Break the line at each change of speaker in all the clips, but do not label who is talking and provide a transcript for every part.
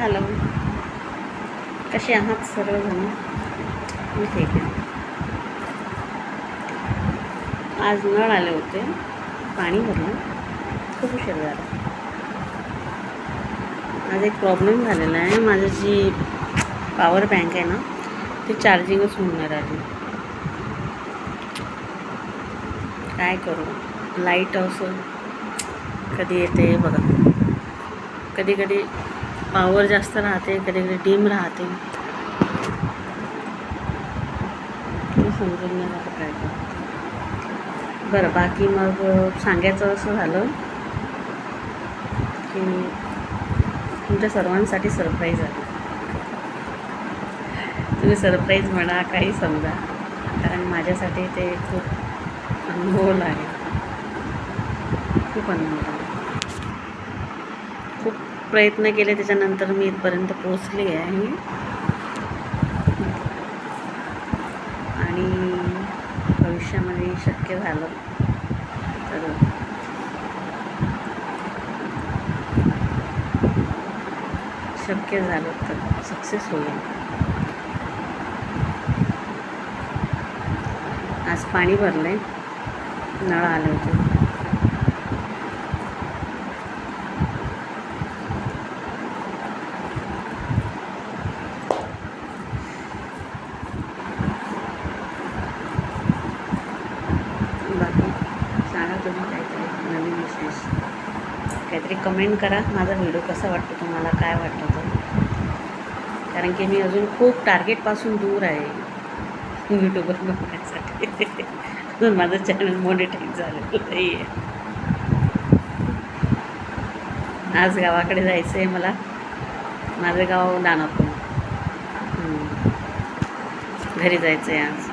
Hello कसे आहात सर्वजण? मी ठीक आहे. आज नळ आले होते. पाणी भरलं. खूप उशीर झाला. आज एक प्रॉब्लेम झालेला आहे. माझं जी पॉवर बँक आहे ना ती चार्जिंगच होऊन नाही राहिली काय करू? लाइट असं. कधी येते बघा. कधी कधी पॉवर जास्त राहते कधी कधी डीम राहते समजून काय बरं बाकी मग सांगायचं असं झालं की तुमच्या सर्वांसाठी सरप्राईज आहे. तुम्ही सरप्राईज म्हणा काही समजा. कारण माझ्यासाठी ते खूप अनमोल आहे. खूप अनमोल आहे. प्रयत्न केले त्याच्यानंतर मी इथपर्यंत पोचले आहे. आणि भविष्यामध्ये शक्य झालं तर शक्य झालं तर सक्सेस होईल. आज पाणी भरलंय नळ आले होते बाकी सांगा तुम्ही काहीतरी नवीन विशेष काहीतरी कमेंट करा. माझा व्हिडिओ कसा वाटतो तुम्हाला? काय वाटतं तो? कारण की मी अजून खूप टार्गेटपासून दूर आहे. यूट्यूबवर बघण्यासाठी अजून माझं चॅनल मोनिटाईज झालेलं नाही आहे आज गावाकडे जायचं आहे मला. माझं गाव दानापूर. घरी जायचं आहे आज.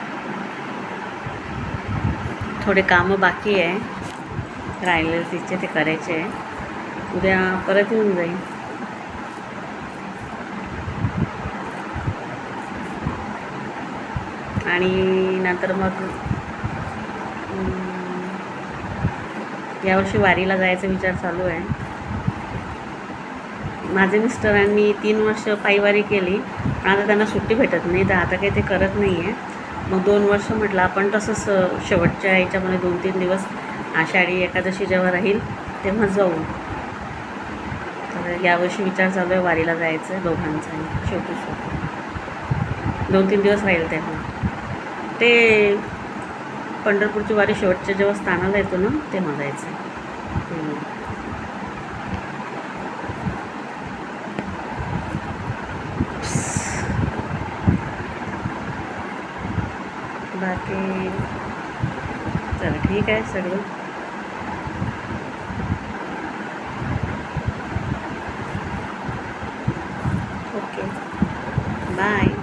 थोडे कामं बाकी आहे. राहिले तिचे ते करायचे आहे. उद्या परत येऊन जाईन. आणि नंतर मग यावर्षी वारीला जायचा विचार चालू आहे. माझे मिस्टरांनी तीन वर्ष पायवारी केली. पण आता त्यांना सुट्टी भेटत नाही तर आता काही ते करत नाही आहे मग दोन वर्ष म्हटलं आपण तसंच शेवटच्या याच्यामध्ये दोन तीन दिवस आषाढी एकादशी जेव्हा राहील तेव्हा जाऊ. तर यावर्षी विचार चालू आहे वारीला जायचं आहे दोघांचा शेवटी शेवटी दोन तीन दिवस राहील तेव्हा. ते पंढरपूरची वारी शेवटच्या जेव्हा स्थानाला येतो ना तेव्हा जायचं हम्म. बाकी। चला ठीक आहे सगळं ओके। बाय।